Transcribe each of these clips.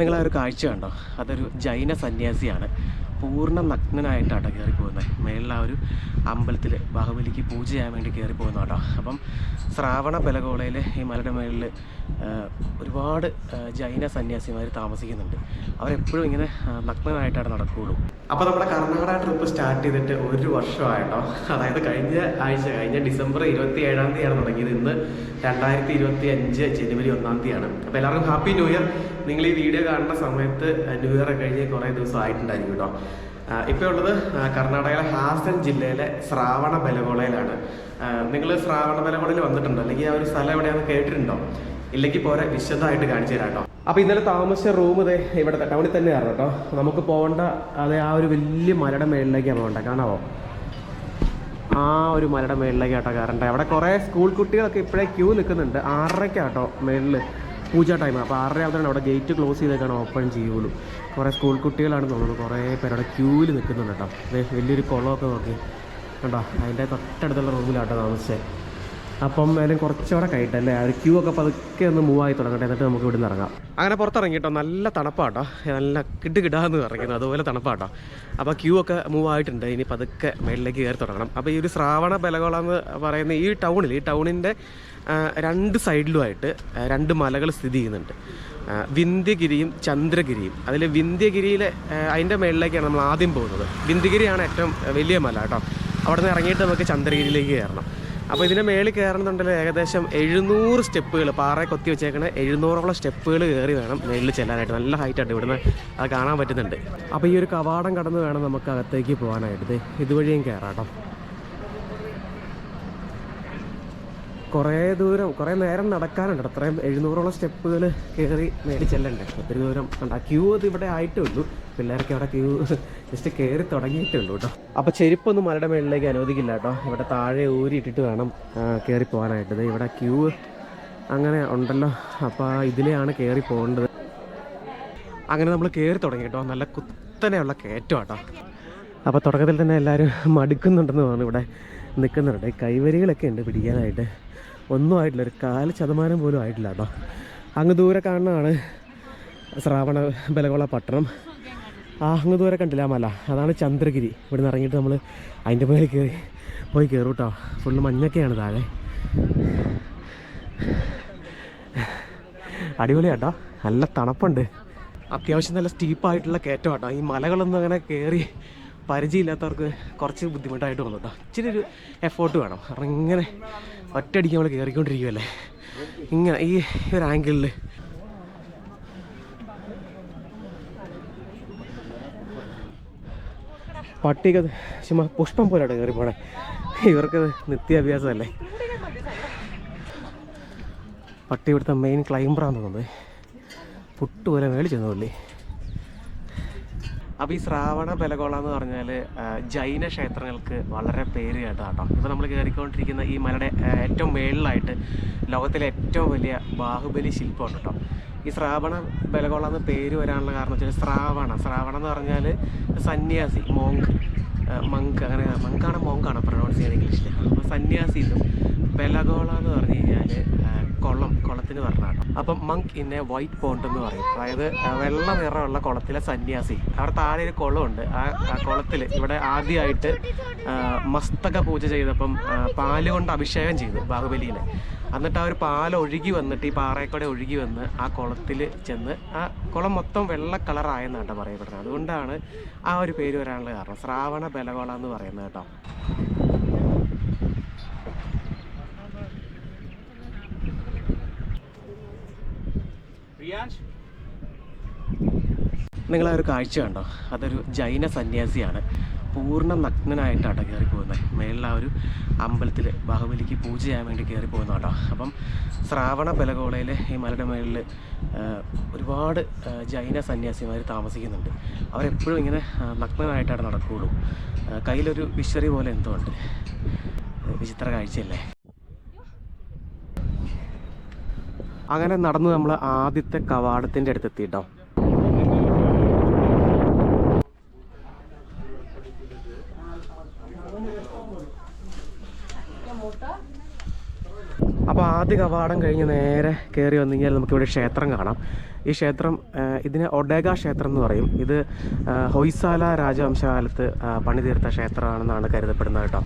നിങ്ങൾ ആ ഒരു കാഴ്ച കണ്ടോ? അതൊരു ജൈന സന്യാസിയാണ്. പൂർണ നഗ്നനായിട്ടാണ് കയറി പോകുന്നത്. മേളിൽ ആ ഒരു അമ്പലത്തിൽ ബാഹുബലിക്ക് പൂജ ചെയ്യാൻ വേണ്ടി കയറി പോകുന്ന കേട്ടോ അപ്പം ശ്രാവണ ബലഗോളയിൽ ഈ മലയുടെ മേളിൽ ഒരുപാട് ജൈന സന്യാസിമാർ താമസിക്കുന്നുണ്ട്. അവരെപ്പോഴും ഇങ്ങനെ നഗ്നനായിട്ടാണ് നടക്കുകയുള്ളൂ അപ്പോൾ നമ്മുടെ കർണാടക ട്രിപ്പ് സ്റ്റാർട്ട് ചെയ്തിട്ട് ഒരു വർഷമായിട്ടോ അതായത് കഴിഞ്ഞ ആഴ്ച കഴിഞ്ഞ ഡിസംബർ ഇരുപത്തി ഏഴാം തീയതിയാണ് തുടങ്ങിയത്. ഇന്ന് രണ്ടായിരത്തി ഇരുപത്തി അഞ്ച് ജനുവരി ഒന്നാം തീയതിയാണ്. അപ്പോൾ എല്ലാവർക്കും ഹാപ്പി ന്യൂ ഇയർ. നിങ്ങൾ ഈ വീഡിയോ കാണുന്ന സമയത്ത് ന്യൂ ഇയർ കഴിഞ്ഞ് കുറേ ദിവസം ആയിട്ടുണ്ടായിരിക്കും കേട്ടോ ഇപ്പോൾ ഉള്ളത് കർണാടകയിലെ ഹാസൻ ജില്ലയിലെ ശ്രാവണ ബലഗോളയിലാണ് നിങ്ങൾ ശ്രാവണ ബലഗോളയിൽ വന്നിട്ടുണ്ടോ? അല്ലെങ്കിൽ ആ ഒരു സ്ഥലം എവിടെയാണെന്ന് കേട്ടിട്ടുണ്ടോ? ഇല്ലെങ്കിൽ പോരെ വിശദമായിട്ട് കാണിച്ചു തരാം കേട്ടോ അപ്പോൾ ഇന്നലെ താമസിച്ച റൂം ഇതേ ഇവിടെ ടൗണിൽ ആയിരുന്നു കേട്ടോ നമുക്ക് പോകേണ്ട അതെ ആ ഒരു വലിയ മലയുടെ മേളിലേക്കാണ് പോകേണ്ടത്. കാണാവോ? ആ ഒരു മലയുടെ മേളിലേക്കാട്ടോ കയറേണ്ടത്. അവിടെ കുറേ സ്കൂൾ കുട്ടികളൊക്കെ ഇപ്പോഴേ ക്യൂ നിൽക്കുന്നുണ്ട്. ആറരയ്ക്കാട്ടോ മേളിൽ പൂജ ടൈം അപ്പോൾ ആറര ആവുന്നതാണ് അവിടെ ഗേറ്റ് ക്ലോസ് ചെയ്തേക്കാണ് ഓപ്പൺ ചെയ്യുള്ളൂ കുറേ സ്കൂൾ കുട്ടികളാണ് തോന്നുന്നത് കുറേ പേർ അവിടെ ക്യൂവിൽ നിൽക്കുന്നുണ്ട് കേട്ടോ വലിയൊരു കുളമൊക്കെ നോക്കി. കണ്ടോ? അതിന്റെ തൊട്ടടുത്തുള്ള റൂമിലാട്ടോ താമസിച്ചത് അപ്പം അതിന് കുറച്ചുകൂടെ കഴിട്ടല്ലേ ആ ഒരു ക്യൂ ഒക്കെ പതുക്കെ ഒന്ന് മൂവ് ആയി തുടങ്ങട്ടെ എന്നിട്ട് നമുക്ക് ഇവിടെ നിന്ന് ഇറങ്ങാം. അങ്ങനെ പുറത്തിറങ്ങി കേട്ടോ. നല്ല തണുപ്പാട്ടോ. നല്ല കിഡ് കിടാന്ന് ഇറങ്ങുന്നത് അതുപോലെ തണുപ്പാട്ടോ. അപ്പോൾ ക്യൂ ഒക്കെ മൂവ് ആയിട്ടുണ്ട്. ഇനി പതുക്കെ മേളിലേക്ക് കയറി തുടങ്ങണം. അപ്പോൾ ഈ ഒരു ശ്രാവണ ബലഗോള എന്ന് പറയുന്ന ഈ ടൗണിൽ ഈ ടൗണിന്റെ രണ്ട് സൈഡിലുമായിട്ട് രണ്ട് മലകൾ സ്ഥിതി ചെയ്യുന്നുണ്ട്. വിന്ധ്യഗിരിയും ചന്ദ്രഗിരിയും. അതിൽ വിന്ധ്യഗിരിയിലെ ആ, അതിന്റെ മേളിലേക്കാണ് നമ്മൾ ആദ്യം പോകുന്നത്. വിന്ധ്യഗിരിയാണ് ഏറ്റവും വലിയ മല കേട്ടോ. അവിടെ നിന്ന് ഇറങ്ങിയിട്ട് നമുക്ക് ചന്ദ്രഗിരിയിലേക്ക് കയറണം. അപ്പോൾ ഇതിന്റെ മേളിൽ കയറണമെന്നുണ്ടെങ്കിൽ ഏകദേശം എഴുന്നൂറ് സ്റ്റെപ്പുകൾ പാറയെ കൊത്തി വെച്ചേക്കണ എഴുന്നൂറോളം സ്റ്റെപ്പുകൾ കയറി വേണം മേളിൽ ചെല്ലാനായിട്ട്. നല്ല ഹൈറ്റായിട്ട് ഇവിടുന്ന്. അത് കാണാൻ പറ്റുന്നുണ്ട്. അപ്പോൾ ഈ ഒരു കവാടം കടന്ന് വേണം നമുക്ക് അകത്തേക്ക് പോകാനായിട്ട്. ഇതുവഴിയും കയറാം കുറേ ദൂരം കുറേ നേരം നടക്കാനുണ്ട്. അത്രയും എഴുന്നൂറോളം സ്റ്റെപ്പുകൾ കയറി മേടി ചെല്ലണ്ടേ? ഒത്തിരി ദൂരം ഉണ്ട് ആ ക്യൂ അത് ഇവിടെ ആയിട്ടേ ഉള്ളൂ. പിള്ളേർക്ക് അവിടെ ക്യൂ ജസ്റ്റ് കയറി തുടങ്ങിയിട്ടേ ഉള്ളൂ കേട്ടോ. അപ്പോൾ ചെരുപ്പൊന്നും മലയുടെ മേളിലേക്ക് അനുവദിക്കില്ല കേട്ടോ. ഇവിടെ താഴെ ഊരിയിട്ടിട്ട് വേണം കയറി പോകാനായിട്ട്. ഇവിടെ ക്യൂ അങ്ങനെ ഉണ്ടല്ലോ. അപ്പോൾ ഇതിലെയാണ് കയറി പോകേണ്ടത്. അങ്ങനെ നമ്മൾ കയറി തുടങ്ങി കേട്ടോ. നല്ല കുത്തനെയുള്ള കയറ്റം കേട്ടോ. അപ്പോൾ തുടക്കത്തിൽ തന്നെ എല്ലാവരും മടുക്കുന്നുണ്ടെന്ന് പറഞ്ഞു ഇവിടെ നിൽക്കുന്നുണ്ട്. കൈവരികളൊക്കെ ഉണ്ട് പിടിക്കാനായിട്ട്. ഒന്നും ആയിട്ടില്ല. ഒരു കാൽ ശതമാനം പോലും ആയിട്ടില്ല കേട്ടോ അങ്ങ് ദൂരെ കാണുന്നതാണ് ശ്രാവണ ബലകോള പട്ടണം. ആ അങ്ങ് ദൂരെ കണ്ടില്ല മല. അതാണ് ചന്ദ്രഗിരി. ഇവിടെ നിന്ന് ഇറങ്ങിയിട്ട് നമ്മൾ അതിന്റെ മേളിൽ കയറി പോയി കയറും കേട്ടോ ഫുള്ള് മഞ്ഞൊക്കെയാണ് താഴെ. അടിപൊളിയാട്ടോ. നല്ല തണുപ്പുണ്ട്. അത്യാവശ്യം നല്ല സ്റ്റീപ്പായിട്ടുള്ള കയറ്റം കേട്ടോ ഈ മലകളൊന്നും അങ്ങനെ കയറി പരിചയമില്ലാത്തവർക്ക് കുറച്ച് ബുദ്ധിമുട്ടായിട്ട് വന്നു കേട്ടോ ഇച്ചിരി ഒരു എഫേർട്ട് വേണം. കാരണം ഇങ്ങനെ ഒറ്റയടിക്ക് നമ്മൾ കയറിക്കൊണ്ടിരിക്കുമല്ലേ ഇങ്ങനെ ഈ ഒരു ആംഗിളിൽ പട്ടിക്കത് ചുമ്മാ പുഷ്പം പോലെയാണ് കയറി പോണേ ഇവർക്ക് നിത്യാഭ്യാസമല്ലേ? പട്ടി ഇവിടുത്തെ മെയിൻ ക്ലൈംബറാന്ന് തോന്നുന്നത് പുട്ടുപോലെ മേളിച്ചെന്നു പുള്ളി. അപ്പോൾ ഈ ശ്രാവണ ബലഗോള എന്ന് പറഞ്ഞാൽ ജൈന ക്ഷേത്രങ്ങൾക്ക് വളരെ പേര് കേട്ടോ കേട്ടോ ഇപ്പോൾ നമ്മൾ കയറിക്കൊണ്ടിരിക്കുന്ന ഈ മലയുടെ ഏറ്റവും മേളിലായിട്ട് ലോകത്തിലെ ഏറ്റവും വലിയ ബാഹുബലി ശില്പമാണ് കേട്ടോ. ഈ ശ്രാവണ ബലഗോള എന്ന് പേര് വരാനുള്ള കാരണം വെച്ചാൽ ശ്രാവണ. ശ്രാവണ എന്ന് പറഞ്ഞാൽ സന്യാസി മോങ്ക് മങ്ക്. അങ്ങനെ മങ്കാണ് മോങ്കാണ് പ്രൊണൗൺസ് ചെയ്യുന്നത് ഇംഗ്ലീഷിൽ അപ്പോൾ സന്യാസി ബലഗോള എന്ന് പറഞ്ഞു കഴിഞ്ഞാൽ കുളം. കുളത്തിന് പറഞ്ഞാണ് അപ്പം മങ്ക് ഇന്നെ വൈറ്റ് പോണ്ട് എന്ന് പറയും. അതായത് വെള്ള നിറമുള്ള കുളത്തിലെ സന്യാസി. അവിടെ താഴെ ഒരു കുളമുണ്ട്. ആ കുളത്തിൽ ഇവിടെ ആദ്യമായിട്ട് മസ്തക പൂജ ചെയ്തപ്പം പാൽ കൊണ്ട് അഭിഷേകം ചെയ്തു ബാഹുബലിനെ എന്നിട്ട് ആ ഒരു പാൽ ഒഴുകി വന്നിട്ട് ഈ പാറയക്കൂടെ ഒഴുകി വന്ന് ആ കുളത്തിൽ ചെന്ന് ആ കുളം മൊത്തം വെള്ള കളറായെന്നാണ് കേട്ടോ പറയപ്പെടുന്നത്. അതുകൊണ്ടാണ് ആ ഒരു പേര് വരാനുള്ള കാരണം. ശ്രാവണ ബലകോള എന്ന് പറയുന്നത് കേട്ടോ. നിങ്ങൾ ആ ഒരു കാഴ്ച കണ്ടോ? അതൊരു ജൈന സന്യാസിയാണ്. പൂർണ നഗ്നനായിട്ടാണ് കയറി പോകുന്നത് മേളിൽ ആ ഒരു അമ്പലത്തിൽ ബാഹുബലിക്ക് പൂജ ചെയ്യാൻ വേണ്ടി കയറി പോകുന്ന കേട്ടോ അപ്പം ശ്രാവണ ബലഗോളയിൽ ഈ മലയുടെ മേളിൽ ഒരുപാട് ജൈന സന്യാസിമാർ താമസിക്കുന്നുണ്ട്. അവരെപ്പോഴും ഇങ്ങനെ നഗ്നനായിട്ടാണ് നടക്കുകയുള്ളൂ കയ്യിലൊരു വിശ്വറി പോലെ എന്തോ ഉണ്ട്. വിചിത്ര കാഴ്ചയല്ലേ? അങ്ങനെ നടന്ന് നമ്മൾ ആദ്യത്തെ കവാടത്തിന്റെ അടുത്ത് എത്തിയിട്ടോ അപ്പോൾ ആദ്യ കവാടം കഴിഞ്ഞ് നേരെ കയറി വന്നു കഴിഞ്ഞാൽ നമുക്കിവിടെ ക്ഷേത്രം കാണാം. ഈ ക്ഷേത്രം ഇതിനെ ഒഡേഗ ക്ഷേത്രം എന്ന് പറയും. ഇത് ഹൊയ്സാല രാജവംശകാലത്ത് പണിതീർത്ത ക്ഷേത്രമാണെന്നാണ് കരുതപ്പെടുന്നത് കേട്ടോ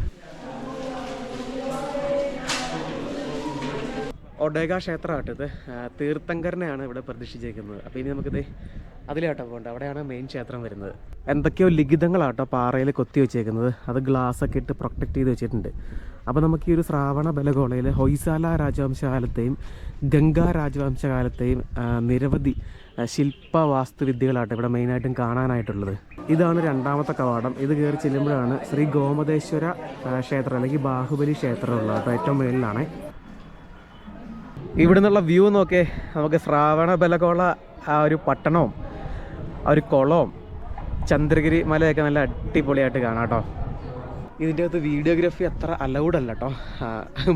ഒഡേഗ ക്ഷേത്രമാട്ടോ ഇത്. തീർത്ഥങ്കരനെയാണ് ഇവിടെ പ്രതിഷ്ഠിച്ചിരിക്കുന്നത് അപ്പോൾ ഇനി നമുക്കിത് അതിലേട്ടോ പോകണ്ട അവിടെയാണ് മെയിൻ ക്ഷേത്രം വരുന്നത്. എന്തൊക്കെയോ ലിഖിതങ്ങളാട്ടോ പാറയിൽ കൊത്തി വെച്ചേക്കുന്നത്. അത് ഗ്ലാസ് ഒക്കെ ഇട്ട് പ്രൊട്ടക്റ്റ് ചെയ്ത് വെച്ചിട്ടുണ്ട്. അപ്പോൾ നമുക്ക് ഈ ഒരു ശ്രാവണ ബലഗോളയിൽ ഹൊയ്സാല രാജവംശകാലത്തെയും ഗംഗാ രാജവംശകാലത്തെയും നിരവധി ശില്പ വാസ്തുവിദ്യകളാട്ടോ ഇവിടെ മെയിനായിട്ടും കാണാനായിട്ടുള്ളത്. ഇതാണ് രണ്ടാമത്തെ കവാടം. ഇത് കയറി ചെല്ലുമ്പോഴാണ് ശ്രീ ഗോമതേശ്വര ക്ഷേത്രം അല്ലെങ്കിൽ ബാഹുബലി ക്ഷേത്രം ഉള്ളത് അപ്പോൾ ഏറ്റവും മേളിലാണ് ഇവിടെ നിന്നുള്ള വ്യൂ നോക്കേ നമുക്ക് ശ്രാവണ ബലഗോള ആ ഒരു പട്ടണവും ആ ഒരു കുളവും ചന്ദ്രഗിരി മലയൊക്കെ നല്ല അടിപൊളിയായിട്ട് കാണാം കേട്ടോ. ഇതിന്റെ അകത്ത് വീഡിയോഗ്രാഫി അത്ര അലൗഡ് അല്ല കേട്ടോ.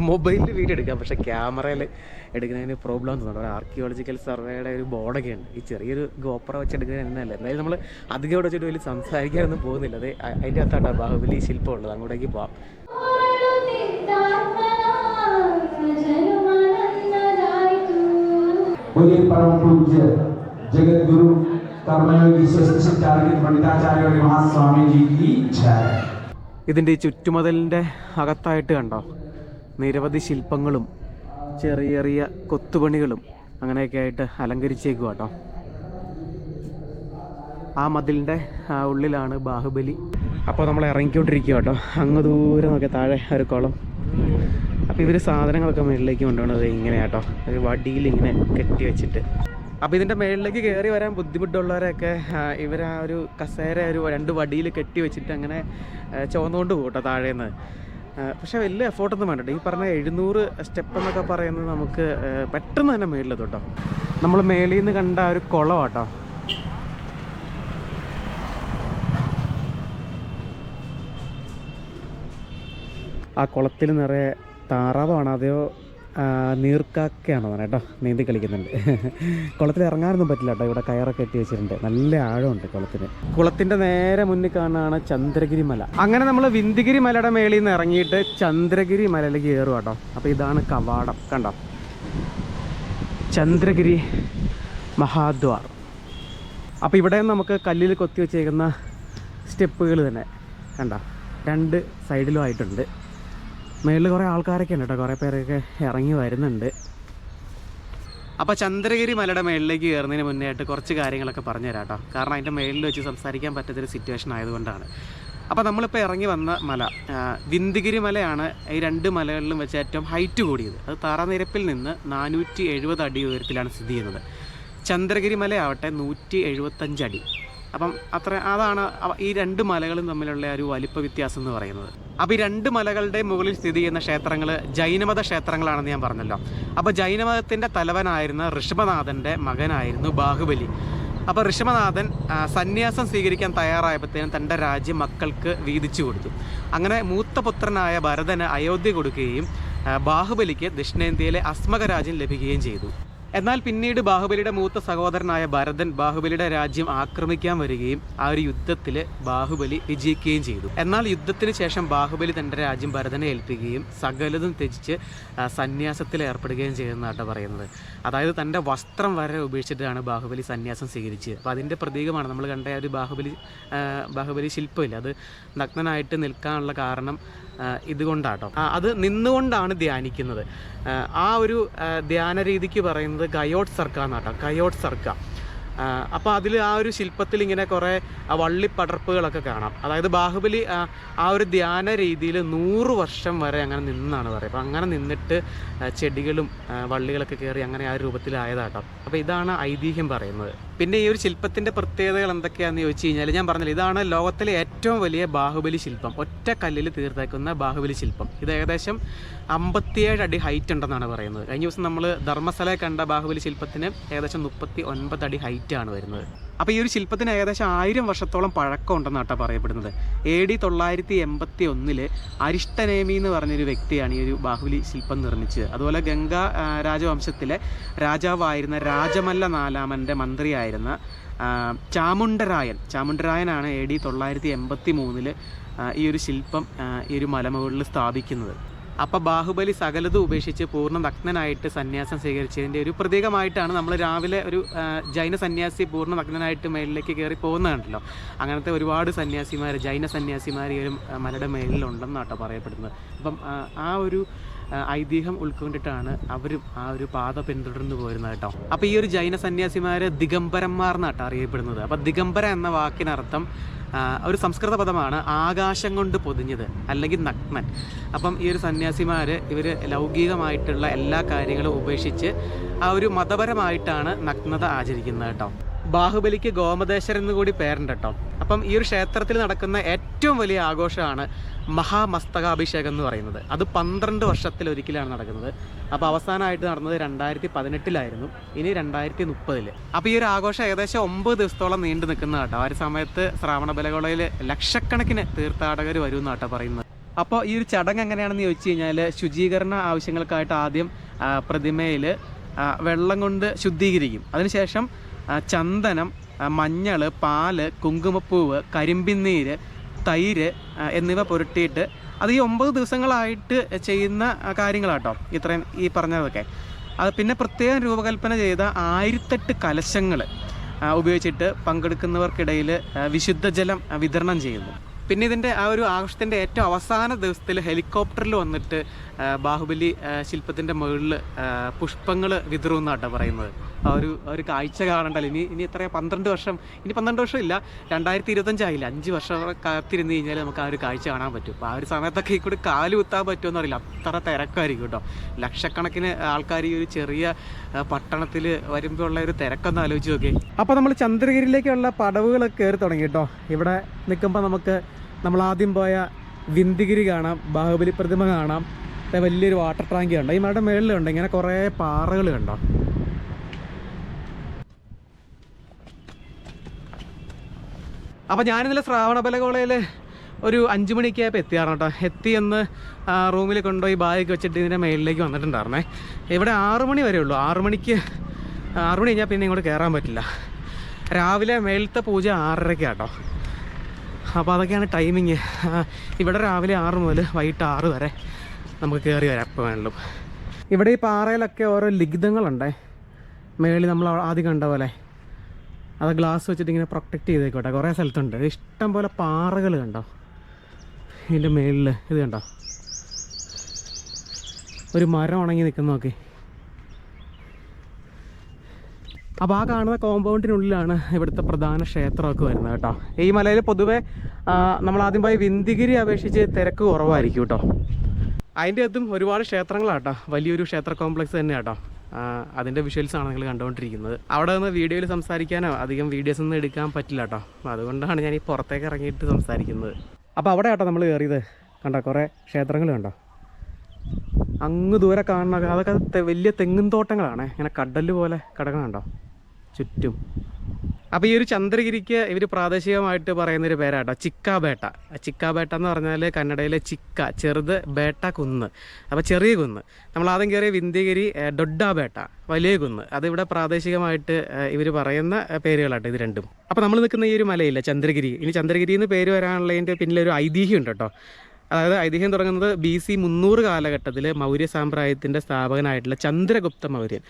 മൊബൈലിൽ വീഡിയോ എടുക്കാം. പക്ഷേ ക്യാമറയിൽ എടുക്കുന്നതിന് പ്രോബ്ലം തോന്നുന്നു. ഒരു ആർക്കിയോളജിക്കൽ സർവേയുടെ ഒരു ബോർഡൊക്കെ ഉണ്ട്. ഈ ചെറിയൊരു ഗോപ്ര വെച്ച് എടുക്കുന്നത് എന്നല്ല എന്തായാലും നമ്മൾ അധികം ഇവിടെ വെച്ചിട്ട് വലിയ സംസാരിക്കാനൊന്നും പോകുന്നില്ല. അത് അതിന്റെ അകത്താട്ടോ ബാഹുബലി ശില്പമുള്ളത്. അങ്ങോട്ടേക്ക് പോവാം. बोलिए परम पूज्य जगत गुरु कर्मयोगी श्रेष्ठ सिद्धार्थ पंडिताचार्य महास्वामी जी की जय ഇതിൻ്റെ ഈ ചുറ്റുമതിലിൻ്റെ അകത്തായിട്ട് കണ്ടോ നിരവധി ശില്പങ്ങളും ചെറിയ ചെറിയ കൊത്തുപണികളും അങ്ങനെയൊക്കെ ആയിട്ട് അലങ്കരിച്ചേക്കുക കേട്ടോ ആ മതിലിൻ്റെ ആ ഉള്ളിലാണ് ബാഹുബലി അപ്പോൾ നമ്മൾ ഇറങ്ങിക്കൊണ്ടിരിക്കുക കേട്ടോ അങ്ങ് ദൂരെ നോക്കിയ താഴെ ഒരു കുളം അപ്പോൾ ഇവർ സാധനങ്ങളൊക്കെ മുകളിലേക്ക് കൊണ്ടുപോകുന്നത് ഇങ്ങനെയാട്ടോ. ഒരു വടിയിൽ ഇങ്ങനെ കെട്ടി വെച്ചിട്ട്. അപ്പോൾ ഇതിന്റെ മുകളിലേക്ക് കയറി വരാൻ ബുദ്ധിമുട്ടുള്ളവരെയൊക്കെ ഇവർ ആ ഒരു കസേര ഒരു രണ്ട് വടിയിൽ കെട്ടി വെച്ചിട്ട് അങ്ങനെ ചുവന്നുകൊണ്ട് പോകട്ടോ താഴേന്ന്. പക്ഷേ വലിയ എഫോർട്ടൊന്നും വേണ്ട ഈ പറഞ്ഞ എഴുന്നൂറ് സ്റ്റെപ്പ് എന്നൊക്കെ പറയുന്നത് നമുക്ക് പെട്ടെന്ന് തന്നെ മേളിലെത്തും കേട്ടോ നമ്മൾ മേളിൽ നിന്ന് കണ്ട ഒരു കുളം കേട്ടോ ആ കുളത്തിൽ നിറയെ താറാവാണ്. അതെയോ ആ, നീർക്കാക്കയാണോ കേട്ടോ? നീന്തി കളിക്കുന്നുണ്ട്. കുളത്തിൽ ഇറങ്ങാനൊന്നും പറ്റില്ല കേട്ടോ. ഇവിടെ കയറൊക്കെ കെട്ടി വെച്ചിട്ടുണ്ട്. നല്ല ആഴമുണ്ട് കുളത്തിന്. കുളത്തിന്റെ നേരെ മുന്നിൽ കാണാണ് ചന്ദ്രഗിരി മല. അങ്ങനെ നമ്മൾ വിന്ദിഗിരി മലയുടെ മേളിൽ നിന്ന് ഇറങ്ങിയിട്ട് ചന്ദ്രഗിരി മലയിലേക്ക് കയറും കേട്ടോ. അപ്പോൾ ഇതാണ് കവാടം. കണ്ടോ? ചന്ദ്രഗിരി മഹാദ്വാർ. അപ്പോൾ ഇവിടെ നമുക്ക് കല്ലിൽ കൊത്തി വെച്ചേക്കുന്ന സ്റ്റെപ്പുകൾ തന്നെ. കണ്ട? രണ്ട് സൈഡിലും ആയിട്ടുണ്ട്. മേളിൽ കുറേ ആൾക്കാരൊക്കെ ഉണ്ട് കേട്ടോ. കുറേ പേരൊക്കെ ഇറങ്ങി വരുന്നുണ്ട്. അപ്പോൾ ചന്ദ്രഗിരി മലയുടെ മേളിലേക്ക് കയറുന്നതിന് മുന്നേ ആയിട്ട് കുറച്ച് കാര്യങ്ങളൊക്കെ പറഞ്ഞു തരാം കേട്ടോ. കാരണം അതിന്റെ മേളിൽ വെച്ച് സംസാരിക്കാൻ പറ്റാത്തൊരു സിറ്റുവേഷൻ ആയതുകൊണ്ടാണ്. അപ്പോൾ നമ്മളിപ്പോൾ ഇറങ്ങി വന്ന മല വിന്ദഗിരി മലയാണ് ഈ രണ്ട് മലകളിലും വെച്ച് ഏറ്റവും ഹൈറ്റ് കൂടിയത്. അത് താറാനിരപ്പിൽ നിന്ന് നാനൂറ്റി എഴുപത് അടി ഉയരത്തിലാണ് സ്ഥിതി ചെയ്യുന്നത്. ചന്ദ്രഗിരി മലയാവട്ടെ നൂറ്റി എഴുപത്തഞ്ച് അടി. അപ്പം അത്ര അതാണ് ഈ രണ്ട് മലകളും തമ്മിലുള്ള ഒരു വലിപ്പ വ്യത്യാസം എന്ന് പറയുന്നത്. അപ്പോൾ ഈ രണ്ട് മലകളുടെ മുകളിൽ സ്ഥിതി ചെയ്യുന്ന ക്ഷേത്രങ്ങൾ ജൈനമത ക്ഷേത്രങ്ങളാണെന്ന് ഞാൻ പറഞ്ഞല്ലോ. അപ്പോൾ ജൈനമതത്തിന്റെ തലവനായിരുന്ന ഋഷഭനാഥന്റെ മകനായിരുന്നു ബാഹുബലി. അപ്പോൾ ഋഷഭനാഥൻ സന്യാസം സ്വീകരിക്കാൻ തയ്യാറായപ്പോഴത്തേനും തന്റെ രാജ്യം മക്കൾക്ക് വീതിച്ചു കൊടുത്തു. അങ്ങനെ മൂത്ത പുത്രനായ ഭരതന് അയോധ്യ കൊടുക്കുകയും ബാഹുബലിക്ക് ദക്ഷിണേന്ത്യയിലെ അസ്മകരാജ്യം ലഭിക്കുകയും ചെയ്തു. എന്നാൽ പിന്നീട് ബാഹുബലിയുടെ മൂത്ത സഹോദരനായ ഭരതൻ ബാഹുബലിയുടെ രാജ്യം ആക്രമിക്കാൻ വരികയും ആ ഒരു യുദ്ധത്തിൽ ബാഹുബലി വിജയിക്കുകയും ചെയ്തു. എന്നാൽ യുദ്ധത്തിന് ശേഷം ബാഹുബലി തന്റെ രാജ്യം ഭരതനെ ഏൽപ്പിക്കുകയും സകലതും ത്യജിച്ച് സന്യാസത്തിൽ ഏർപ്പെടുകയും ചെയ്യുന്നതാണ് പറയുന്നത്. അതായത് തന്റെ വസ്ത്രം വരെ ഉപേക്ഷിച്ചിട്ടാണ് ബാഹുബലി സന്യാസം സ്വീകരിച്ചത് അപ്പോൾ അതിന്റെ പ്രതീകമാണ് നമ്മൾ കണ്ട ഒരു ബാഹുബലി ബാഹുബലി ശില്പമില്ല. അത് നഗ്നനായിട്ട് നിൽക്കാനുള്ള കാരണം ഇതുകൊണ്ടാട്ടോ. അത് നിന്നുകൊണ്ടാണ് ധ്യാനിക്കുന്നത്. ആ, ഒരു ധ്യാന രീതിക്ക് പറയുന്നത് ഗയോട്ട് സർക്ക എന്നാട്ടോ ഗയോട്ട് സർക്ക. അപ്പോൾ അതിൽ ആ ഒരു ശില്പത്തിൽ ഇങ്ങനെ കുറേ വള്ളി വള്ളിപ്പടർപ്പുകളൊക്കെ കാണാം. അതായത് ബാഹുബലി ആ ഒരു ധ്യാന രീതിയിൽ നൂറ് വർഷം വരെ അങ്ങനെ നിന്നാണ് പറയുക. അപ്പോൾ അങ്ങനെ നിന്നിട്ട് ചെടികളും വള്ളികളൊക്കെ കയറി അങ്ങനെ ആ രൂപത്തിലായതാട്ടോ അപ്പോൾ ഇതാണ് ഐതിഹ്യം പറയുന്നത്. പിന്നെ ഈ ഒരു ശില്പത്തിന്റെ പ്രത്യേകതകൾ എന്തൊക്കെയാണെന്ന് ചോദിച്ചു കഴിഞ്ഞാൽ ഞാൻ പറഞ്ഞില്ല ഇതാണ് ലോകത്തിലെ ഏറ്റവും വലിയ ബാഹുബലി ശില്പം. ഒറ്റ കല്ലിൽ തീർത്തേക്കുന്ന ബാഹുബലി ശില്പം. ഇത് ഏകദേശം അമ്പത്തിയേഴ് അടി ഹൈറ്റ് ഉണ്ടെന്നാണ് പറയുന്നത്. കഴിഞ്ഞ ദിവസം നമ്മൾ ധർമ്മസ്ഥലയിൽ കണ്ട ബാഹുബലി ശില്പത്തിന് ഏകദേശം മുപ്പത്തി ഒൻപത് അടി ഹൈറ്റാണ് വരുന്നത്. അപ്പോൾ ഈ ഒരു ശില്പത്തിന് ഏകദേശം ആയിരം വർഷത്തോളം പഴക്കം ഉണ്ടെന്നാട്ടോ പറയപ്പെടുന്നത്. എ ഡി തൊള്ളായിരത്തി എൺപത്തി ഒന്നിൽ അരിഷ്ടനേമി എന്ന് പറഞ്ഞൊരു വ്യക്തിയാണ് ഈ ഒരു ബാഹുലി ശില്പം നിർമ്മിച്ചത്. അതുപോലെ ഗംഗ രാജവംശത്തിലെ രാജാവായിരുന്ന രാജമല്ല നാലാമന്റെ മന്ത്രിയായിരുന്ന ചാമുണ്ടരായൻ ചാമുണ്ടരായനാണ് എ ഡി തൊള്ളായിരത്തി എൺപത്തി മൂന്നിൽ ഈ ഒരു ശില്പം ഈ ഒരു മലമുകളിൽ സ്ഥാപിക്കുന്നത്. അപ്പോൾ ബാഹുബലി സകലതും ഉപേക്ഷിച്ച് പൂർണ നഗ്നനായിട്ട് സന്യാസം സ്വീകരിച്ചതിന്റെ ഒരു പ്രതീകമായിട്ടാണ് നമ്മൾ രാവിലെ ഒരു ജൈന സന്യാസി പൂർണ നഗ്നനായിട്ട് മേളിലേക്ക് കയറി പോകുന്നതുണ്ടല്ലോ അങ്ങനത്തെ ഒരുപാട് സന്യാസിമാർ ജൈന സന്യാസിമാർ ഈ ഒരു മലയുടെ മേളിലുണ്ടെന്നാട്ടോ പറയപ്പെടുന്നത്. അപ്പം ആ, ഒരു ഐതിഹ്യം ഉൾക്കൊണ്ടിട്ടാണ് അവരും ആ ഒരു പാത പിന്തുടർന്നു പോരുന്നത് കേട്ടോ. അപ്പോൾ ഈ ഒരു ജൈന സന്യാസിമാര് ദിഗംബരന്മാർ എന്നാട്ടോ അറിയപ്പെടുന്നത്. അപ്പോൾ ദിഗംബര എന്ന വാക്കിനർത്ഥം ഒരു സംസ്കൃത പദമാണ് ആകാശം കൊണ്ട് പൊതിഞ്ഞത് അല്ലെങ്കിൽ നഗ്നൻ. അപ്പം ഈ ഒരു സന്യാസിമാർ ഇവർ ലൗകികമായിട്ടുള്ള എല്ലാ കാര്യങ്ങളും ഉപേക്ഷിച്ച് ആ ഒരു മതപരമായിട്ടാണ് നഗ്നത ആചരിക്കുന്നത് കേട്ടോ. ബാഹുബലിക്ക് ഗോമതേശ്വർ എന്ന് കൂടി പേരുണ്ട് കേട്ടോ. അപ്പം ഈ ഒരു ക്ഷേത്രത്തിൽ നടക്കുന്ന ഏറ്റവും വലിയ ആഘോഷമാണ് മഹാമസ്തകാഭിഷേകം എന്ന് പറയുന്നത്. അത് പന്ത്രണ്ട് വർഷത്തിൽ ഒരിക്കലാണ് നടക്കുന്നത്. അപ്പോൾ അവസാനമായിട്ട് നടന്നത് രണ്ടായിരത്തി പതിനെട്ടിലായിരുന്നു ഇനി രണ്ടായിരത്തി മുപ്പതിൽ അപ്പോൾ ഈ ഒരു ആഘോഷം ഏകദേശം ഒമ്പത് ദിവസത്തോളം നീണ്ടു നിൽക്കുന്ന കേട്ടോ. ആ ഒരു സമയത്ത് ശ്രാവണബലഗോളയിൽ ലക്ഷക്കണക്കിന് തീർത്ഥാടകർ വരും എന്നാട്ടോ പറയുന്നത്. അപ്പോൾ ഈ ഒരു ചടങ്ങ് എങ്ങനെയാണെന്ന് ചോദിച്ചു കഴിഞ്ഞാൽ ശുചീകരണ ആവശ്യങ്ങൾക്കായിട്ട് ആദ്യം പ്രതിമയിൽ വെള്ളം കൊണ്ട് ശുദ്ധീകരിക്കും. അതിനുശേഷം ചന്ദനം മഞ്ഞൾ പാൽ കുങ്കുമപ്പൂവ് കരിമ്പിന്നീര് തൈര് എന്നിവ പുരട്ടിയിട്ട് അത് ഈ ഒമ്പത് ദിവസങ്ങളായിട്ട് ചെയ്യുന്ന കാര്യങ്ങളാട്ടോ ഇത്രയും ഈ പറഞ്ഞതൊക്കെ. അത് പിന്നെ പ്രത്യേകം രൂപകൽപ്പന ചെയ്ത ആയിരത്തെട്ട് കലശങ്ങൾ ഉപയോഗിച്ചിട്ട് പങ്കെടുക്കുന്നവർക്കിടയിൽ വിശുദ്ധ വിശുദ്ധജലം വിതരണം ചെയ്യുന്നു. പിന്നെ ഇതിന്റെ ആ ഒരു ആഘോഷത്തിന്റെ ഏറ്റവും അവസാന ദിവസത്തിൽ ഹെലികോപ്റ്ററിൽ വന്നിട്ട് ബാഹുബലി ശില്പത്തിന്റെ മുകളിൽ പുഷ്പങ്ങൾ വിതറുമെന്നാട്ടോ പറയുന്നത്. ആ ഒരു ഒരു കാഴ്ച കാണണ്ടല്ലോ. ഇനി ഇനി എത്ര പന്ത്രണ്ട് വർഷം. ഇനി പന്ത്രണ്ട് വർഷം ഇല്ല. രണ്ടായിരത്തി ഇരുപത്തഞ്ചായില്ല അഞ്ച് വർഷം കാത്തിരുന്ന് കഴിഞ്ഞാൽ നമുക്ക് ആ ഒരു കാഴ്ച കാണാൻ പറ്റും. അപ്പോൾ ആ ഒരു സമയത്തൊക്കെ ഈ കൂടി കാൽ കുത്താൻ പറ്റുമെന്ന് അറിയില്ല. അത്ര തിരക്കായിരിക്കും കേട്ടോ. ലക്ഷക്കണക്കിന് ആൾക്കാർ ഈ ഒരു ചെറിയ പട്ടണത്തിൽ വരുമ്പോൾ ഉള്ള ഒരു തിരക്കൊന്ന് ആലോചിച്ച് നോക്കി അപ്പോൾ നമ്മൾ ചന്ദ്രഗിരിയിലേക്കുള്ള പടവുകളൊക്കെ കയറി തുടങ്ങി കേട്ടോ. ഇവിടെ നിൽക്കുമ്പോൾ നമുക്ക് നമ്മൾ ആദ്യം പോയ വിന്ദിഗിരി കാണാം. ബാഹുബലി പ്രതിമ കാണാം. വലിയൊരു വാട്ടർ ടാങ്ക് കണ്ടോ? ഈ മലയുടെ മുകളിലുണ്ട് ഇങ്ങനെ കുറേ പാറകൾ കണ്ടോ? അപ്പോൾ ഞാനിന്നലെ ശ്രാവണബലകോളയിൽ ഒരു അഞ്ച് മണിക്ക് ആയപ്പോൾ എത്തിയാണ് കേട്ടോ. എത്തി എന്ന് റൂമിൽ കൊണ്ടുപോയി ബാഗ് വെച്ചിട്ട് ഇതിന്റെ മേളിലേക്ക് വന്നിട്ടുണ്ടായിരുന്നേ. ഇവിടെ ആറു മണി വരെ ഉള്ളൂ. ആറു മണിക്ക് ആറു മണി കഴിഞ്ഞാൽ പിന്നെ ഇങ്ങോട്ട് കയറാൻ പറ്റില്ല. രാവിലെ മേളത്തെ പൂജ ആറരയ്ക്ക് കേട്ടോ. അപ്പോൾ അതൊക്കെയാണ് ടൈമിങ് ഇവിടെ രാവിലെ ആറ് മുതൽ വൈകിട്ട് ആറ് വരെ. നമുക്ക് കയറി വരാം എപ്പോൾ വേണമെങ്കിലും ഇവിടെ ഈ പാറയിലൊക്കെ ഓരോ ലിഖിതങ്ങളുണ്ടേ? മേളിൽ നമ്മൾ ആദ്യം കണ്ട പോലെ. അത് ഗ്ലാസ് വെച്ചിട്ട് ഇങ്ങനെ പ്രൊട്ടക്റ്റ് ചെയ്തേക്കോട്ടെ. കുറേ സ്ഥലത്തുണ്ട്. ഇഷ്ടം പോലെ പാറകൾ കണ്ടോ? ഇതിന്റെ മേളിൽ ഇത് കണ്ടോ? ഒരു മരം ഉണങ്ങി നിൽക്കുന്ന നോക്കി. അപ്പോൾ ആ കാണുന്ന കോമ്പൗണ്ടിനുള്ളിലാണ് ഇവിടുത്തെ പ്രധാന ക്ഷേത്രമൊക്കെ വരുന്നത് കേട്ടോ. ഈ മലയിൽ പൊതുവേ നമ്മളാദ്യം പോയി വിന്തിഗിരി അപേക്ഷിച്ച് തിരക്ക് കുറവായിരിക്കും കേട്ടോ. അതിന്റെ അകത്തും ഒരുപാട് ക്ഷേത്രങ്ങളാട്ടോ. വലിയൊരു ക്ഷേത്ര കോംപ്ലക്സ് തന്നെയാട്ടോ. അതിന്റെ വിഷ്വൽസാണ് നിങ്ങൾ കണ്ടുകൊണ്ടിരിക്കുന്നത്. അവിടെ നിന്ന് വീഡിയോയിൽ സംസാരിക്കാനോ അധികം വീഡിയോസ് ഒന്നും എടുക്കാൻ പറ്റില്ല കേട്ടോ അതുകൊണ്ടാണ് ഞാൻ ഈ പുറത്തേക്ക് ഇറങ്ങിയിട്ട് സംസാരിക്കുന്നത്. അപ്പോൾ അവിടെ കേട്ടോ നമ്മൾ കയറിയത് കണ്ടോ കുറേ ക്ഷേത്രങ്ങൾ കണ്ടോ? അങ്ങ് ദൂരെ കാണണ. അതൊക്കെ വലിയ തെങ്ങും തോട്ടങ്ങളാണ്. ഇങ്ങനെ കടൽ പോലെ കിടക്കണുണ്ടോ ചുറ്റും. അപ്പോൾ ഈ ഒരു ചന്ദ്രഗിരിക്ക് ഇവർ പ്രാദേശികമായിട്ട് പറയുന്ന ഒരു പേരാട്ടോ ചിക്കാബേട്ട. ചിക്കാബേട്ട എന്ന് പറഞ്ഞാൽ കന്നഡയിലെ ചിക്ക ചെറുത് ബേട്ട കുന്ന്. അപ്പോൾ ചെറിയ കുന്ന്. നമ്മൾ ആദ്യം കയറിയ വിന്ധ്യഗിരി ഡൊഡാബേട്ട വലിയ കുന്ന്. അതിവിടെ പ്രാദേശികമായിട്ട് ഇവർ പറയുന്ന പേരുകളാട്ടോ ഇത് രണ്ടും. അപ്പോൾ നമ്മൾ നിൽക്കുന്ന ഈ ഒരു മലയില്ല ചന്ദ്രഗിരി. ഇനി ചന്ദ്രഗിരി എന്ന് പേര് വരാനുള്ളതിന്റെ പിന്നിലൊരു ഐതിഹ്യം ഉണ്ട് കേട്ടോ. അതായത് ഐതിഹ്യം തുടങ്ങുന്നത് ബി സി മുന്നൂറ് കാലഘട്ടത്തിൽ മൗര്യ സാമ്രാജ്യത്തിന്റെ സ്ഥാപകനായിട്ടുള്ള ചന്ദ്രഗുപ്ത മൗര്യൻ.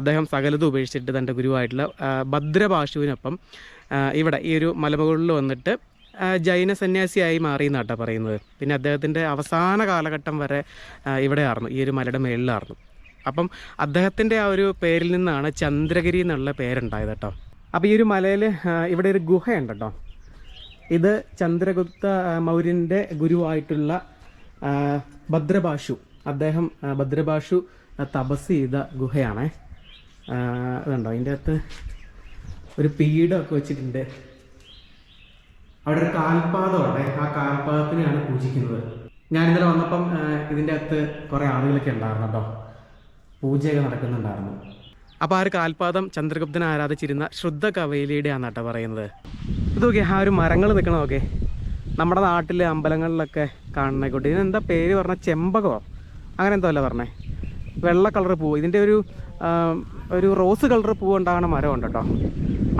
അദ്ദേഹം സകലത ഉപേക്ഷിച്ചിട്ട് തന്റെ ഗുരുവായിട്ടുള്ള ഭദ്രഭാഷുവിനൊപ്പം ഇവിടെ ഈ ഒരു മലമുകളിൽ വന്നിട്ട് ജൈന സന്യാസിയായി മാറി എന്നാട്ടോ പറയുന്നത്. പിന്നെ അദ്ദേഹത്തിന്റെ അവസാന കാലഘട്ടം വരെ ഇവിടെ ഇവിടെയായിരുന്നു ഈ ഒരു മലയുടെ മേളിലായിരുന്നു അപ്പം അദ്ദേഹത്തിന്റെ ആ ഒരു പേരിൽ നിന്നാണ് ചന്ദ്രഗിരി എന്നുള്ള പേരുണ്ടായത് കേട്ടോ. അപ്പോൾ ഈ ഒരു മലയിൽ ഇവിടെ ഒരു ഗുഹയുണ്ട് കേട്ടോ. ഇത് ചന്ദ്രഗുപ്ത മൗര്യന്റെ ഗുരുവായിട്ടുള്ള ഭദ്രഭാഷു. അദ്ദേഹം ഭദ്രഭാഷു തപസ് ചെയ്ത ഗുഹയാണേ. അതുണ്ടോ അതിന്റെ അകത്ത് ഒരു പീഠമൊക്കെ വെച്ചിട്ടുണ്ട്. അവിടെ ഒരു കാൽപാദമുണ്ട് ആ കാൽപാദത്തിനെയാണ് പൂജിക്കുന്നത്. ഞാൻ ഇന്നലെ വന്നപ്പം ഇതിന്റെ അകത്ത് കുറേ ആളുകളൊക്കെ ഉണ്ടായിരുന്നു കേട്ടോ പൂജയൊക്കെ നടക്കുന്നുണ്ടായിരുന്നു. അപ്പോൾ ആ ഒരു കാൽപാദം ചന്ദ്രഗുപ്തനെ ആരാധിച്ചിരുന്ന ശുദ്ധ കവയിലിയുടെ ആണെന്നാട്ടോ പറയുന്നത്. ഇത് നോക്കിയേ ആ ഒരു മരങ്ങൾ നിൽക്കണമൊക്കെ നമ്മുടെ നാട്ടിലെ അമ്പലങ്ങളിലൊക്കെ കാണുന്ന കൂട്ടി ഇതിനെന്താ പേര് പറഞ്ഞ? ചെമ്പകോ? അങ്ങനെ എന്തോ അല്ല പറഞ്ഞേ? വെള്ള കളർ പൂവ് ഇതിന്റെ ഒരു ഒരു റോസ് കളർ പൂവ് ഉണ്ടാകുന്ന മരമുണ്ട് കേട്ടോ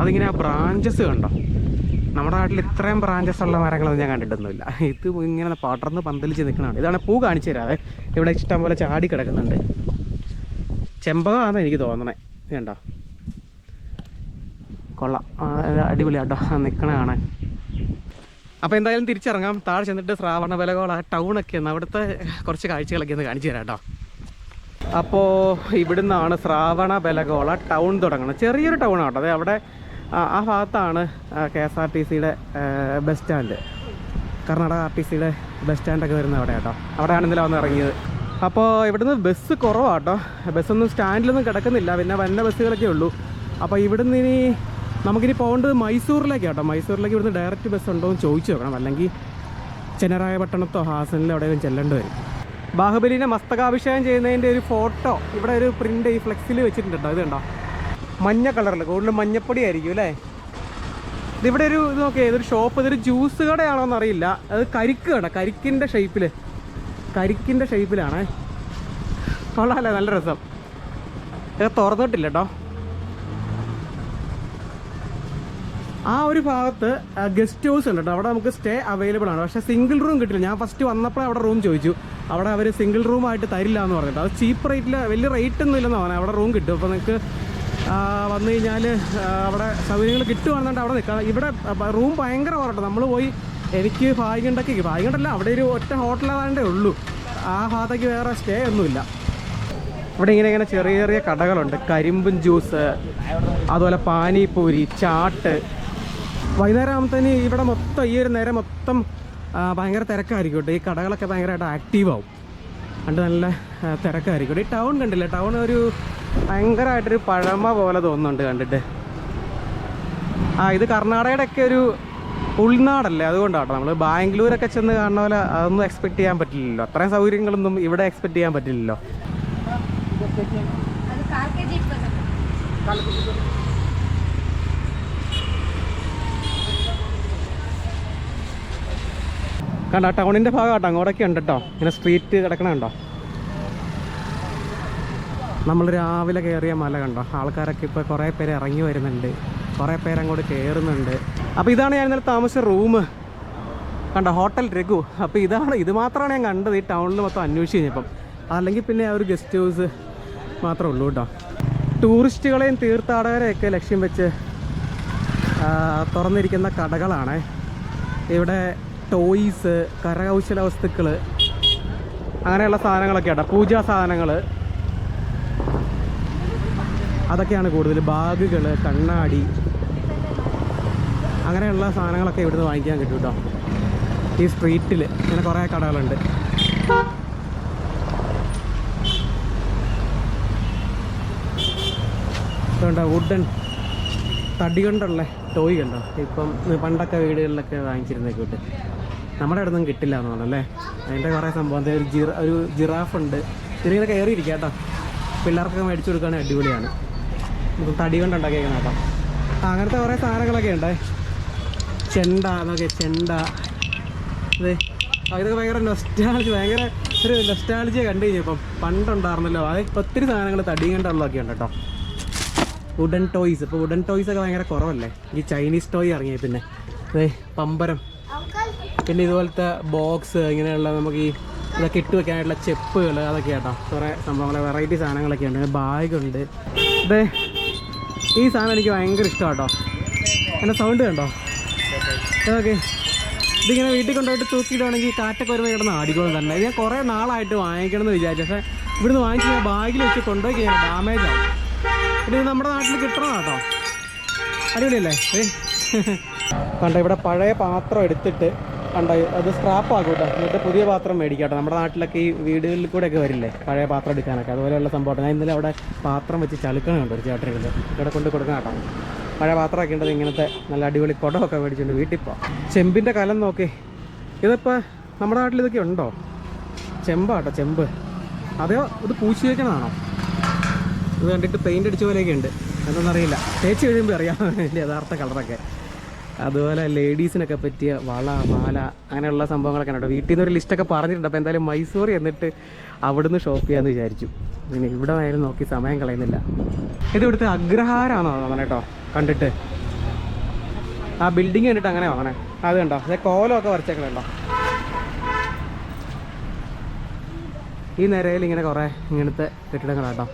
അതിങ്ങനെ ആ ബ്രാഞ്ചസ് കണ്ടോ? നമ്മുടെ നാട്ടിൽ ഇത്രയും ബ്രാഞ്ചസ് ഉള്ള മരങ്ങളൊന്നും ഞാൻ കണ്ടിട്ടൊന്നുമില്ല. ഇത് ഇങ്ങനെ പടർന്ന് പന്തലിച്ച് നിൽക്കണതാണ് ഇതാണ് പൂ കാണിച്ചു തരാതെ ഇവിടെ ഇഷ്ടം പോലെ ചാടി കിടക്കുന്നുണ്ട്. ചെമ്പകമാണെന്ന് എനിക്ക് തോന്നണേ. കണ്ടോ കൊള്ളാം. അടിപൊളിയാട്ടോ നിക്കണ കാണാൻ. അപ്പോൾ എന്തായാലും തിരിച്ചിറങ്ങാം. താഴെ ചെന്നിട്ട് ശ്രാവണ ടൗൺ ടൗണൊക്കെ ഒന്ന് അവിടുത്തെ കുറച്ച് കാഴ്ചകളൊക്കെ ഒന്ന് കാണിച്ചു തരാം കേട്ടോ അപ്പോൾ ഇവിടുന്നാണ് ശ്രാവണ ബലഗോള ടൗൺ തുടങ്ങുന്നത് ചെറിയൊരു ടൗൺ ആട്ടോ. അതെ അവിടെ ആ ഭാഗത്താണ് കെ എസ് ആർ ടി സിയുടെ bus stand Karnataka R T സിയുടെ ബസ് സ്റ്റാൻഡൊക്കെ വരുന്നത് അവിടെ കേട്ടോ അവിടെയാണ് ഇന്നലെ വന്ന് ഇറങ്ങിയത്. അപ്പോൾ ഇവിടുന്ന് ബസ് കുറവാട്ടോ. ബസ്സൊന്നും സ്റ്റാൻഡിലൊന്നും കിടക്കുന്നില്ല. പിന്നെ വന്ന ബസ്സുകളൊക്കെ ഉള്ളൂ. അപ്പോൾ ഇവിടുന്ന് ഇനി നമുക്കിനി പോകേണ്ടത് മൈസൂരിലേക്കാണ് കേട്ടോ മൈസൂരിലേക്ക് ഇവിടുന്ന് ഡയറക്റ്റ് ബസ് ഉണ്ടോ എന്ന് ചോദിച്ചു നോക്കണം. അല്ലെങ്കിൽ ചെന്നരായ പട്ടണത്തോ ഹാസനിലോ എവിടെയെങ്കിലും ചെല്ലേണ്ടി വരും. ബാഹുബലിനെ മസ്തകാഭിഷേകം ചെയ്യുന്നതിന്റെ ഒരു ഫോട്ടോ ഇവിടെ ഒരു പ്രിന്റ് ഈ ഫ്ലെക്സിൽ വെച്ചിട്ടുണ്ട് കേട്ടോ ഇത് കണ്ടോ? മഞ്ഞ കളറിൽ കൂടുതലും മഞ്ഞപ്പൊടി ആയിരിക്കും അല്ലേ? ഇതിവിടെ ഒരു ഇത് നോക്കിയാൽ ഇതൊരു ഷോപ്പ് ഇതൊരു ജ്യൂസ് കടയാണോ എന്നറിയില്ല അത് കരിക്ക് കട കരിക്കിന്റെ ഷേപ്പിൽ കരിക്കിന്റെ ഷേപ്പിലാണ്. കൊള്ളാമല്ലേ നല്ല രസം. ഇത് തുറന്നിട്ടില്ല കേട്ടോ ആ ഒരു ഭാഗത്ത് ഗസ്റ്റ് ഹൗസ് ഉണ്ട് കേട്ടോ അവിടെ നമുക്ക് സ്റ്റേ അവൈലബിൾ ആണ്. പക്ഷേ സിംഗിൾ റൂം കിട്ടില്ല. ഞാൻ ഫസ്റ്റ് വന്നപ്പോഴേ അവിടെ റൂം ചോദിച്ചു. അവിടെ അവർ സിംഗിൾ റൂമായിട്ട് തരില്ല എന്ന് പറഞ്ഞിട്ട്. അത് ചീപ്പ് റേറ്റിൽ വലിയ റേറ്റ് ഒന്നും ഇല്ലെന്ന് പറഞ്ഞാൽ അവിടെ റൂം കിട്ടും. അപ്പോൾ നിങ്ങൾക്ക് വന്നു കഴിഞ്ഞാൽ അവിടെ സൗകര്യങ്ങൾ കിട്ടുവാണെന്നുണ്ട് അവിടെ നിൽക്കാം ഇവിടെ റൂം ഭയങ്കര കുറട്ടോ നമ്മൾ പോയി എനിക്ക് ഭാഗ്യണ്ടൊക്കെ ഭാഗ്യണ്ടല്ല അവിടെ ഒരു ഒറ്റ ഹോട്ടലാണ്ടേ ഉള്ളൂ. ആ ഭാഗത്തേക്ക് വേറെ സ്റ്റേ ഒന്നുമില്ല. ഇവിടെ ഇങ്ങനെ ഇങ്ങനെ ചെറിയ ചെറിയ കടകളുണ്ട്. കരിമ്പും ജ്യൂസ് അതുപോലെ പാനിപ്പൂരി ചാട്ട്. വൈകുന്നേരം ആകുമ്പോഴത്തേന് ഇവിടെ മൊത്തം ഈ ഒരു നേരം മൊത്തം ഭയങ്കര തിരക്കായിരിക്കും കേട്ടോ. ഈ കടകളൊക്കെ ഭയങ്കരമായിട്ട് ആക്റ്റീവ് ആവും. കണ്ട് നല്ല തിരക്കായിരിക്കും. ഈ ടൗൺ കണ്ടില്ലേ? ടൗൺ ഒരു ഭയങ്കരമായിട്ടൊരു പഴമ പോലെ തോന്നുന്നുണ്ട് കണ്ടിട്ട്. ആ ഇത് കർണാടകയുടെ ഒക്കെ ഒരു ഉൾനാടല്ലേ? അതുകൊണ്ടാട്ടോ നമ്മൾ ബാംഗ്ലൂരൊക്കെ ചെന്ന് കാണുന്ന പോലെ അതൊന്നും എക്സ്പെക്ട് ചെയ്യാൻ പറ്റില്ലല്ലോ. അത്രയും സൗകര്യങ്ങളൊന്നും ഇവിടെ എക്സ്പെക്ട് ചെയ്യാൻ പറ്റില്ലല്ലോ. കണ്ട ടൗണിന്റെ ഭാഗമാട്ടോ അങ്ങോട്ടൊക്കെ ഉണ്ട് കേട്ടോ ഇങ്ങനെ സ്ട്രീറ്റ് കിടക്കണുണ്ടോ? നമ്മൾ രാവിലെ കയറിയ മല കണ്ടോ? ആൾക്കാരൊക്കെ ഇപ്പോൾ കുറേ പേര് ഇറങ്ങി വരുന്നുണ്ട്. കുറേ പേര് അങ്ങോട്ട് കയറുന്നുണ്ട്. അപ്പോൾ ഇതാണ് ഞാൻ ഇന്നലെ താമസിച്ച റൂം കണ്ട ഹോട്ടൽ രഘു. അപ്പോൾ ഇതാണ് ഇത് മാത്രമാണ് ഞാൻ കണ്ടത് ഈ ടൗണിൽ മൊത്തം അന്വേഷിച്ച് കഴിഞ്ഞപ്പം. അല്ലെങ്കിൽ പിന്നെ ആ ഒരു ഗസ്റ്റ് ഹൗസ് മാത്രമേ ഉള്ളൂ കേട്ടോ. ടൂറിസ്റ്റുകളെയും തീർത്ഥാടകരെയൊക്കെ ലക്ഷ്യം വെച്ച് തുറന്നിരിക്കുന്ന കടകളാണ്. ഇവിടെ ടോയ്സ് കരകൗശല വസ്തുക്കൾ അങ്ങനെയുള്ള സാധനങ്ങളൊക്കെ ഉണ്ട് പൂജാ സാധനങ്ങൾ അതൊക്കെയാണ് കൂടുതൽ ബാഗുകൾ കണ്ണാടി അങ്ങനെയുള്ള സാധനങ്ങളൊക്കെ ഇവിടുന്ന് വാങ്ങിക്കാൻ കിട്ടും കേട്ടോ ഈ സ്ട്രീറ്റിൽ ഇങ്ങനെ കുറേ കടകളുണ്ട്. ഇതുണ്ടോ വുഡൻ തടി കൊണ്ടുള്ള ടോയ് കണ്ടോ? ഇപ്പം പണ്ടൊക്കെ വീടുകളിലൊക്കെ വാങ്ങിച്ചിരുന്നേക്ക് വിട്ട് നമ്മുടെ അവിടെ നിന്നും കിട്ടില്ല എന്ന് അല്ലേ? അതിന്റെ കുറേ സംഭവം ഒരു ജിറ ഒരു ജിറാഫ് ഉണ്ട്. ഇതിങ്ങനെ കയറിയിരിക്കുക കേട്ടോ പിള്ളേർക്കൊക്കെ മേടിച്ചു കൊടുക്കുകയാണെങ്കിൽ അടിപൊളിയാണ്. തടി കൊണ്ടുണ്ടാക്കിയേക്കണം കേട്ടോ. അങ്ങനത്തെ കുറേ സാധനങ്ങളൊക്കെ ഉണ്ട്. ചെണ്ട എന്നൊക്കെ ചെണ്ട. അതെ ഇതൊക്കെ ഭയങ്കര നൊസ്റ്റാളജി ഭയങ്കര ഒരു നൊസ്റ്റാളജിയെ കണ്ടു കഴിഞ്ഞപ്പം പണ്ടുണ്ടായിരുന്നല്ലോ. അത് ഒത്തിരി സാധനങ്ങൾ തടി കൊണ്ടുള്ളതൊക്കെ ഉണ്ട് കേട്ടോ. വുഡൻ ടോയ്സ് ഇപ്പോൾ വുഡൻ ടോയ്സ് ഒക്കെ ഭയങ്കര കുറവല്ലേ? ഈ ചൈനീസ് ടോയ് ഇറങ്ങിയ പിന്നെ. അതെ പമ്പരം. പിന്നെ ഇതുപോലത്തെ ബോക്സ് ഇങ്ങനെയുള്ള നമുക്ക് ഈ ഇതൊക്കെ ഇട്ട് വെക്കാനായിട്ടുള്ള ചെപ്പുകൾ അതൊക്കെ കേട്ടോ കുറേ സംഭവങ്ങൾ വെറൈറ്റി സാധനങ്ങളൊക്കെ ഉണ്ട്. ബാഗുണ്ട് ഇതേ ഈ സാധനം എനിക്ക് ഭയങ്കര ഇഷ്ടമാട്ടോ. എന്റെ സൗണ്ട് കണ്ടോ? ഓക്കെ ഇതിങ്ങനെ വീട്ടിൽ കൊണ്ടുപോയിട്ട് തൂക്കിയിടുവാണെങ്കിൽ കാറ്റൊക്കെ വരുമ്പോൾ കിടന്ന് ആടിക്കോളും തന്നെ. ഞാൻ കുറേ നാളായിട്ട് വാങ്ങിക്കണമെന്ന് വിചാരിച്ചു. പക്ഷേ ഇവിടുന്ന് വാങ്ങിച്ച് ഞാൻ ബാഗിൽ വെച്ച് കൊണ്ടുപോയി കഴിഞ്ഞാൽ ഡാമേജ് ആവും. പിന്നെ ഇത് നമ്മുടെ നാട്ടിൽ കിട്ടണം കേട്ടോ അടിപൊളിയല്ലേ കണ്ടോ ഇവിടെ പഴയ പാത്രം എടുത്തിട്ട് കണ്ടോ അത് സ്ക്രാപ്പ് ആക്കും കേട്ടോ. എന്നിട്ട് പുതിയ പാത്രം മേടിക്കാം കേട്ടോ നമ്മുടെ നാട്ടിലൊക്കെ ഈ വീടുകളിൽ കൂടെ ഒക്കെ വരില്ലേ? പഴയ പാത്രം എടുക്കാനൊക്കെ. അതുപോലെയുള്ള സംഭവം. ഞാൻ ഇന്നലെ അവിടെ പാത്രം വെച്ച് ചളുക്കണുണ്ട് ഒരു ചേട്ടനിൽ ഇവിടെ കൊണ്ട് കൊടുക്കാൻ കേട്ടോ. പഴയ പാത്രമൊക്കെ ഉണ്ടത് ഇങ്ങനത്തെ നല്ല അടിപൊളി കുടമൊക്കെ മേടിച്ചിട്ടുണ്ട് വീട്ടിൽ പോവാം ചെമ്പിന്റെ കലം നോക്കി. ഇതിപ്പോൾ നമ്മുടെ നാട്ടിൽ ഇതൊക്കെ ഉണ്ടോ? ചെമ്പാട്ടോ ചെമ്പ്. അതെയോ? ഇത് പൂച്ചി വയ്ക്കണതാണോ ഇത് കണ്ടിട്ട് പെയിന്റ് അടിച്ച പോലെയൊക്കെ ഉണ്ട്. എന്തെന്നറിയില്ല തേച്ച് കഴിയുമ്പോൾ അറിയാം. യഥാർത്ഥ കളറൊക്കെ അതുപോലെ ലേഡീസിനൊക്കെ പറ്റിയ വള മാല അങ്ങനെയുള്ള സംഭവങ്ങളൊക്കെ ഉണ്ട് വീട്ടിൽ നിന്ന് ഒരു ലിസ്റ്റൊക്കെ പറഞ്ഞിട്ടുണ്ട്. അപ്പോൾ എന്തായാലും മൈസൂർ എന്നിട്ട് അവിടുന്ന് ഷോപ്പ് ചെയ്യാമെന്ന് വിചാരിച്ചു. പിന്നെ ഇവിടെ ആയാലും നോക്കി സമയം കളയുന്നില്ല. ഇത് ഇവിടുത്തെ അഗ്രഹാരമാണോ തോന്നണേ കേട്ടോ? കണ്ടിട്ട്. ആ ബിൽഡിങ് കണ്ടിട്ട് അങ്ങനെ വാങ്ങണേ. അത് കണ്ടോ? അതെ കോലമൊക്കെ വരച്ചേക്കണുണ്ടോ? ഈ നിരയിൽ ഇങ്ങനെ കുറേ ഇങ്ങനത്തെ കെട്ടിടങ്ങളാട്ടോ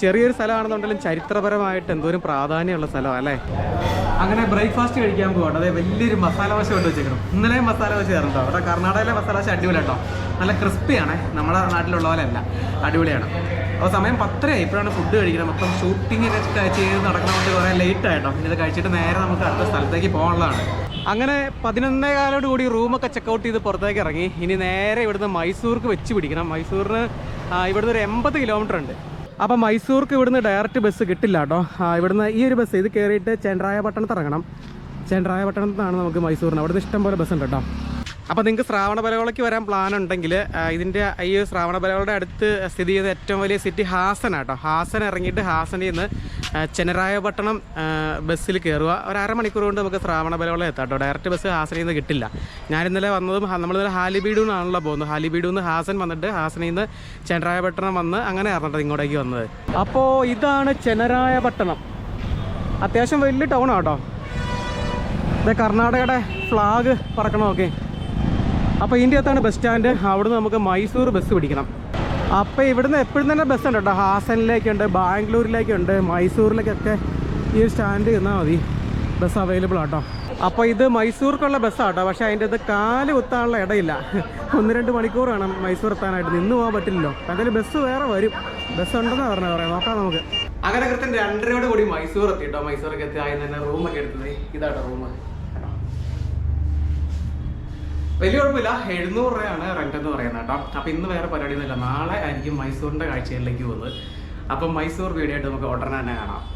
ചെറിയൊരു സ്ഥലമാണെന്നുണ്ടെങ്കിലും ചരിത്രപരമായിട്ട് എന്തോരം പ്രാധാന്യമുള്ള സ്ഥലമാണ് അല്ലേ? അങ്ങനെ ബ്രേക്ക്ഫാസ്റ്റ് കഴിക്കാൻ പോകട്ടെ അതെ വലിയൊരു മസാല ദോശ കൊണ്ട് വെച്ചേക്കണം. ഇന്നലെ മസാല ദോശ ആയിരുന്നു അവിടെ കർണാടകയിലെ മസാല ദോശ അടിപൊളി കേട്ടോ നല്ല ക്രിസ്പിയാണ് നമ്മുടെ നാട്ടിലുള്ള പോലെ അല്ല. അടിപൊളിയാണ്. അപ്പോൾ സമയം പത്തരയായി. ഇപ്പോഴാണ് ഫുഡ് കഴിക്കണം മൊത്തം ഷൂട്ടിംഗ് ഒക്കെ ചെയ്ത് നടക്കണതുകൊണ്ട് കുറേ ലേറ്റ് ആയിട്ടോ പിന്നെ ഇത് കഴിച്ചിട്ട് നേരെ നമുക്ക് അടുത്ത സ്ഥലത്തേക്ക് പോകാനുള്ളതാണ്. അങ്ങനെ പതിനൊന്നേ കാലോട് കൂടി റൂമൊക്കെ ചെക്കൗട്ട് ചെയ്ത് പുറത്തേക്ക് ഇറങ്ങി. ഇനി നേരെ ഇവിടുന്ന് മൈസൂർക്ക് വെച്ച് പിടിക്കണം. മൈസൂരിന് ഇവിടുന്ന് ഒരു എൺപത് കിലോമീറ്റർ ഉണ്ട്. അപ്പോൾ മൈസൂർക്ക് ഇവിടുന്ന് ഡയറക്റ്റ് ബസ് കിട്ടില്ല കേട്ടോ ഇവിടുന്ന് ഈ ഒരു ബസ് ഇത് കയറിയിട്ട് ചെൻറായപട്ടണത്ത് ഇറങ്ങണം ചെണ്ടായ പട്ടണത്താണ് നമുക്ക് മൈസൂരിന് അവിടുന്ന് ഇഷ്ടംപോലെ ബസ് ഉണ്ട് കേട്ടോ അപ്പോൾ നിങ്ങൾക്ക് ശ്രാവണ ശ്രാവണബലകോളയ്ക്ക് വരാൻ പ്ലാൻ ഉണ്ടെങ്കിൽ ഇതിന്റെ ഈ ശ്രാവണ ബലകളുടെ അടുത്ത് സ്ഥിതി ചെയ്യുന്ന ഏറ്റവും വലിയ സിറ്റി ഹാസൻ കേട്ടോ ഹാസൻ ഇറങ്ങിയിട്ട് ഹാസനിൽ നിന്ന് ആ, ചെനറായപട്ടണം ബസ്സിൽ കയറുക ഒരു അരമണിക്കൂർ കൊണ്ട് നമുക്ക് ശ്രാവണ ബലകളെ എത്താം കേട്ടോ ഡയറക്റ്റ് ബസ് ഹാസനിൽ നിന്ന് കിട്ടില്ല. ഞാൻ ഇന്നലെ വന്നതും നമ്മളിന്നലെ ഹാലിബീഡു നിന്നാണല്ലോ പോകുന്നത്. ഹാലിബീഡു നിന്ന് ഹാസൻ വന്നിട്ട് ഹാസനിൽ നിന്ന് ചെനറായപട്ടണം വന്ന് അങ്ങനെ ഇറങ്ങിട്ട് ഇങ്ങോട്ടേക്ക് വന്നത്. അപ്പോൾ ഇതാണ് ചെനറായപട്ടണം അത്യാവശ്യം വലിയ ടൗൺ ആട്ടോ ഇത് കർണാടകയുടെ ഫ്ലാഗ് പറക്കണമൊക്കെ അപ്പോൾ ഇതിന്റെ അകത്താണ് ബസ് സ്റ്റാൻഡ് അവിടുന്ന് നമുക്ക് മൈസൂർ ബസ് പിടിക്കണം. അപ്പോൾ ഇവിടുന്ന് എപ്പോഴും തന്നെ ബസ് ഉണ്ട് കേട്ടോ. ഹാസനിലേക്കുണ്ട് ബാംഗ്ലൂരിലേക്കുണ്ട് മൈസൂരിലേക്കൊക്കെ ഈ സ്റ്റാൻഡ് ചെന്നാൽ മതി. ബസ് അവൈലബിൾ ആട്ടോ അപ്പോൾ ഇത് മൈസൂർക്കുള്ള ബസ്സാട്ടോ പക്ഷേ അതിന്റെ അത് കാൽ കുത്താനുള്ള ഇടയില്ല. ഒന്ന് രണ്ട് മണിക്കൂർ വേണം മൈസൂർ എത്താനായിട്ട്. നിന്ന് പോകാൻ പറ്റില്ലല്ലോ. അതിൽ ബസ് വേറെ വരും. ബസ് ഉണ്ടെന്നാണ് പറഞ്ഞത് പറയാം. നോക്കാം നമുക്ക്. അങ്ങനെ കൃത്യം രണ്ടരയോട് കൂടി മൈസൂർ എത്തിട്ടോ മൈസൂർക്ക് എത്തി. ആയി തന്നെ റൂമൊക്കെ എടുത്തത്. ഇതാട്ടോ റൂം വലിയ കുഴപ്പമില്ല. എഴുന്നൂറ് രൂപയാണ് റെന്റ് എന്ന് പറയുന്നത് കേട്ടോ. അപ്പം ഇന്ന് വേറെ പരിപാടിയൊന്നുമില്ല. നാളെ ആയിരിക്കും മൈസൂറിന്റെ കാഴ്ചയിലേക്ക് പോകുന്നത്. അപ്പം മൈസൂർ വീഡിയോ ആയിട്ട് നമുക്ക് ഉടനെ തന്നെ കാണാം.